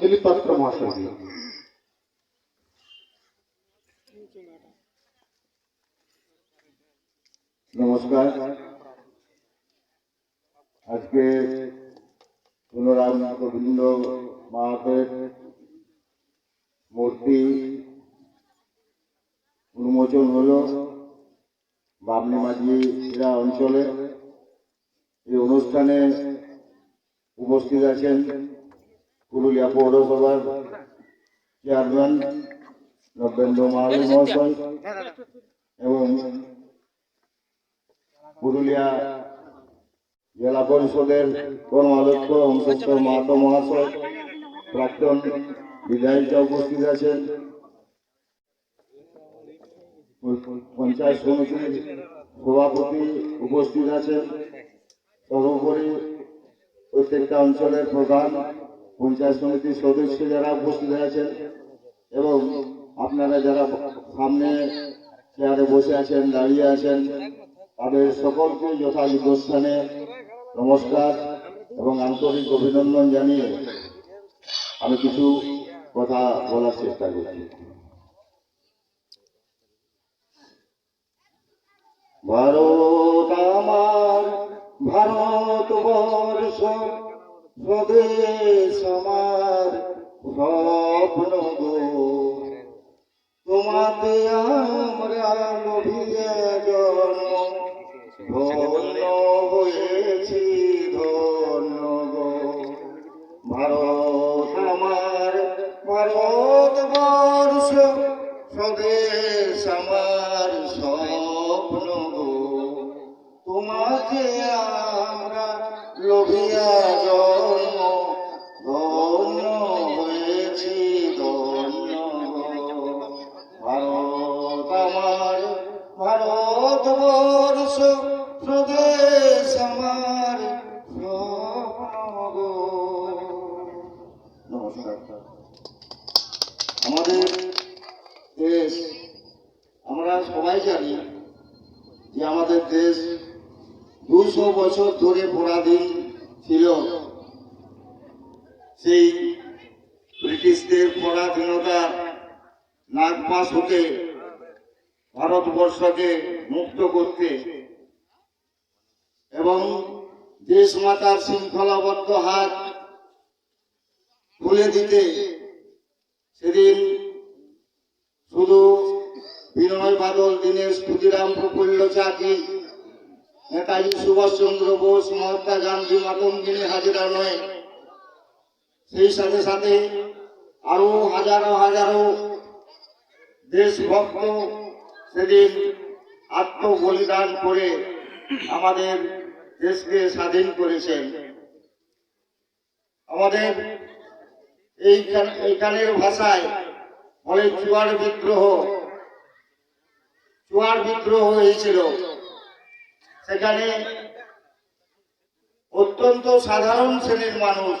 দিলীপ পাত্র মহাশয় নমস্কার আজকে পুনরায় গোবিন্দ মাহাতের, মূর্তি, উন্মোচন হলো বামনি মাঝিরা অঞ্চলে। এই অনুষ্ঠানে উপস্থিত আছেন পুরুলিয়া পৌরসভার চেয়ারম্যান নবেন্দ্র মাহালি মহাশয় এবং পুরুলিয়া জেলা পরিষদের কর্মাধ্যক্ষ অংশস্থ মাহাতো মহাশয়, প্রাক্তন বিধায়িকা উপস্থিত আছেন। পঞ্চায়েত সমিতির সভাপতি উপস্থিত আছেন। সর্বোপরি প্রত্যেকটা অঞ্চলের প্রধান পঞ্চায়েত সমিতির সদস্য যারা উপস্থিত আছেন এবং আপনারা যারা সামনে চেয়ারে বসে আছেন, দাঁড়িয়ে আছেন, তাদের সকলকে যথাযথ স্থানে নমস্কার এবং আন্তরিক অভিনন্দন জানিয়ে আমি কিছু কথা বলার চেষ্টা করছি। ভারত আমার, ভারত স্বদেশ আমার স্বপ্ন গো। তোমাতে আমরা লোভিয়ে জন্ম, ধন্য হয়েছি, ধন্য গো। ভারত আমার, ভারত বর্ষ, স্বদেশ আমার। নমস্কার আমাদের দেশ, আমরা সবাই জানি যে আমাদের দেশ দুশো বছর ধরে পরাধীন ছিল। সেই ব্রিটিশদের পরাধীনতা নাগ পাস হতে, ভারতবর্ষকে মুক্ত করতে এবং দেশ মাতার শৃঙ্খলাবদ্ধ হাত খুলে দিতে। সেদিন শুধু বিনয় বাদল, দীনেশ ক্ষুদিরাম, প্রফুল্ল চাকি, নেতাজি সুভাষচন্দ্র বোস, মহাত্মা গান্ধী, মাতঙ্গিনী হাজিরা নয়। সেই সাথে সাথে আরও হাজারো হাজারো দেশভক্ত সেদিন আত্মবলিদান করে আমাদের দেশকে স্বাধীন করেছেন। আমাদের এইখান- এইখানের ভাষায় বলে চুয়ার বিদ্রোহ। চুয়ার বিদ্রোহ হয়েছিল। সেখানে অত্যন্ত সাধারণ শ্রেণির মানুষ,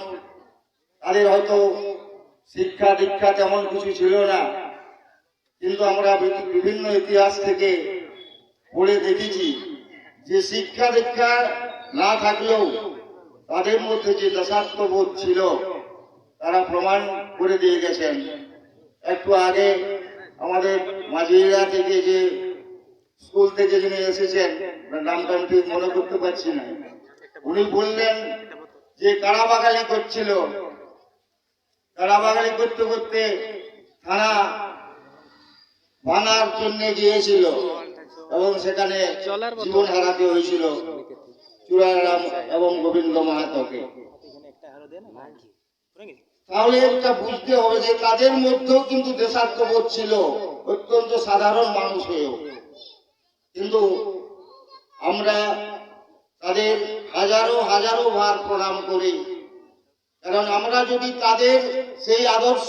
তাদের হয়তো শিক্ষা দীক্ষা তেমন কিছু ছিল না। কিন্তু আমরা বিভিন্ন ইতিহাস থেকে পড়ে দেখেছি যে শিক্ষা দীক্ষা না থাকলেও তাদের মধ্যে যে দেশাত্মবোধ ছিল তারা প্রমাণ করে দিয়ে গেছেন। একটু আগে আমাদের মাঝিরা থেকে যে স্কুল থেকে যিনি এসেছেন নামটা আমি ঠিক মনে করতে পারছি না। উনি বললেন যে কারাবাগালি করছিল। কারাবাগালি করতে করতে থানা ভাঙার জন্য গিয়েছিল এবং সেখানে জীবন হারাতে হয়েছিল। চূড়ারাম এবং গোবিন্দ মাহাতোকে। তাহলে এটা বুঝতে হবে যে তাদের মধ্যেও কিন্তু দেশাত্মবোধ ছিল। অত্যন্ত সাধারণ মানুষ হয়েও। কিন্তু আমরা তাদের হাজারো হাজারো ভার প্রণাম করি। কারণ আমরা যদি তাদের সেই আদর্শ,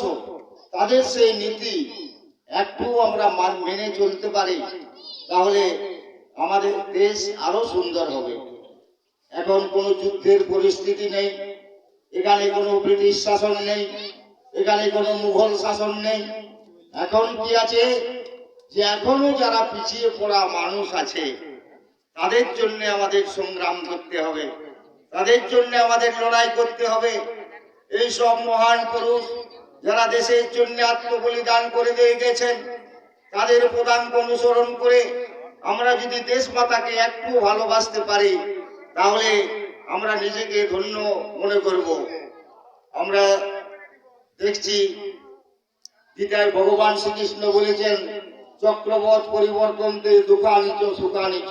তাদের সেই নীতি একটু আমরা মান- চলতে পারি, তাহলে আমাদের দেশ আরও সুন্দর হবে। এখন কোনো যুদ্ধের পরিস্থিতি নেই। এখানে কোনো ব্রিটিশ শাসন নেই, এখানে কোনো মুঘল শাসন নেই। এখন কি আছে? যে এখনও যারা পিছিয়ে পড়া মানুষ আছে, তাদের জন্য আমাদের সংগ্রাম করতে হবে, তাদের জন্য আমাদের লড়াই করতে হবে। এই সব মহান পুরুষ যারা দেশের জন্য আত্মবলিদান করে দিয়ে গেছেন, তাদের পদাঙ্ক অনুসরণ করে আমরা যদি দেশ মাতাকে একটু ভালোবাসতে পারি, তাহলে আমরা নিজেকে ধন্য মনে করব। আমরা দেখছি গীতায় ভগবান শ্রীকৃষ্ণ বলেছেন চক্রবত পরিবর্তনতে দুঃখানিচ সুখানিচ।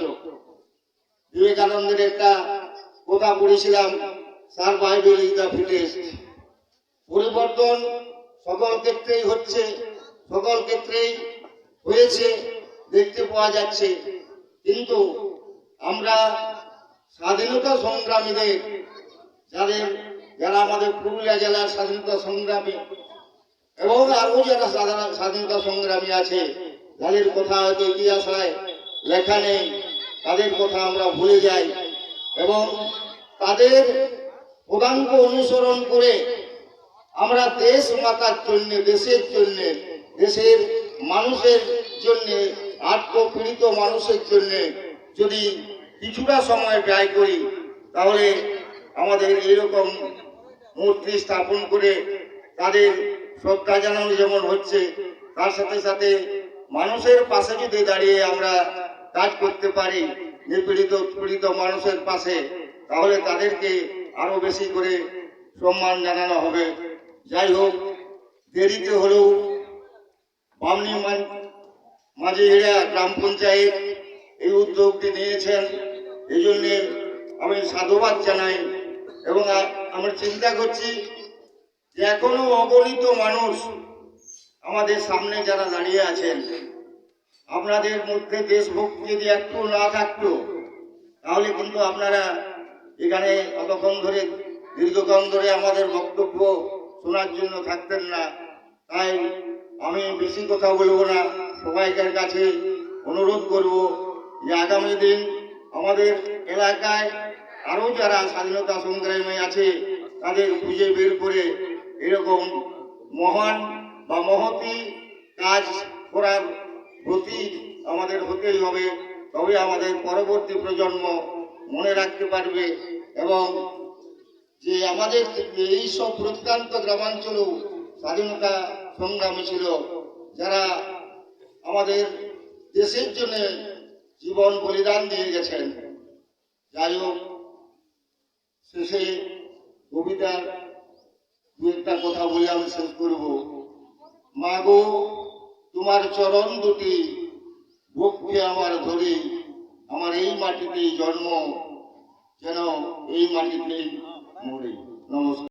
বিবেকানন্দের একটা কথা পড়েছিলাম সার্ভাইভেল ইজ দ্য ফিটেস্ট পরিবর্তন সকল ক্ষেত্রেই হচ্ছে, সকল ক্ষেত্রেই হয়েছে, দেখতে পাওয়া যাচ্ছে। কিন্তু আমরা স্বাধীনতা সংগ্রামীদের, যাদের, যারা আমাদের পুরুলিয়া জেলার স্বাধীনতা সংগ্রামী, এবং আরও যারা সাধারণ স্বাধীনতা সংগ্রামী আছে, যাদের কথা হয়তো ইতিহাসে লেখা নেই, তাদের কথা আমরা ভুলে যাই, এবং তাদের পদাঙ্ক অনুসরণ করে আমরা দেশ মাতার জন্য, দেশের জন্য, দেশের মানুষের জন্য, আত্মপীড়িত মানুষের জন্য যদি কিছুটা সময় ব্যয় করি, তাহলে আমাদের এইরকম মূর্তি স্থাপন করে তাদের শ্রদ্ধা জানানো যেমন হচ্ছে, তার সাথে সাথে মানুষের পাশে যদি দাঁড়িয়ে আমরা কাজ করতে পারি, নিপীড়িত, পীড়িত মানুষের পাশে, তাহলে তাদেরকে আরও বেশি করে সম্মান জানানো হবে। যাই হোক, দেরিতে হলেও বামনি মান- মাঝে গ্রাম পঞ্চায়েত এই উদ্যোগটি নিয়েছেন। এই জন্যে আমি সাধুবাদ জানাই এবং আমরা চিন্তা করছি যে এখনও অগণিত মানুষ আমাদের সামনে যারা দাঁড়িয়ে আছেন, আপনাদের মধ্যে দেশভক্তি যদি একটু না থাকতো, তাহলে কিন্তু আপনারা এখানে অতক্ষণ ধরে, দীর্ঘক্ষণ ধরে আমাদের বক্তব্য শোনার জন্য থাকতেন না। তাই আমি বেশি কথা বলব না। সবাইকার কাছে অনুরোধ করব যে আগামী দিন আমাদের এলাকায় আরও যারা স্বাধীনতা সংগ্রামী আছে, তাদের খুঁজে বের করে এরকম মহান বা মহতি কাজ করার প্রতি আমাদের হতেই হবে। তবে আমাদের পরবর্তী প্রজন্ম মনে রাখতে পারবে এবং যে আমাদের এই সব প্রত্যন্ত গ্রামাঞ্চলেও স্বাধীনতা সংগ্রামী ছিল, যারা আমাদের দেশের জন্য জীবন বলিদান দিয়ে গেছেন। যাই হোক, শেষে কবিতার দু একটা কথা বলে আমি শেষ করব। মাগো, তোমার চরণ দুটি বক্ষে আমার ধরে, আমার এই মাটিতেই জন্ম, যেন এই মাটিতেই মরে। নমস্কার।